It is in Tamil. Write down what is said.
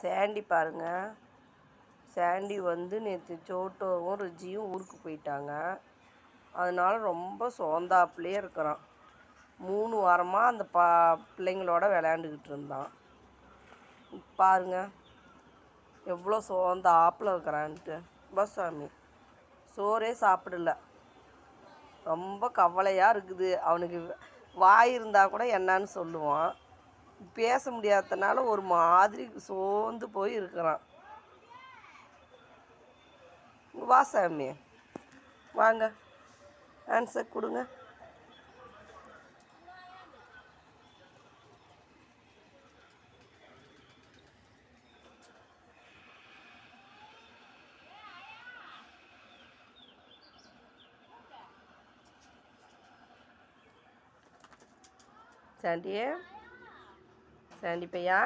சாண்டி பாருங்க. சாண்டி வந்து நேற்று சோட்டோவும் ரிஜியும் ஊருக்கு போயிட்டாங்க. அதனால் ரொம்ப சோந்தாப்புலேயே இருக்கிறான். மூணு வாரமாக அந்த பா பிள்ளைங்களோட விளையாண்டுக்கிட்டு இருந்தான். பாருங்க. எவ்வளோ சோந்த ஆப்பில் இருக்கிறான்ட்டு. பஸ் சாமி சோறே சாப்பிடல. ரொம்ப கவலையாக இருக்குது. அவனுக்கு வாய் இருந்தால் கூட என்னன்னு சொல்லுவான். பேச முடியாதனால ஒரு மாதிரி சோர்ந்து போய் இருக்கிறான். வா சாமி. வாங்க. ஆன்சர் கொடுங்க. சாண்டியே. சண்டிப்பையா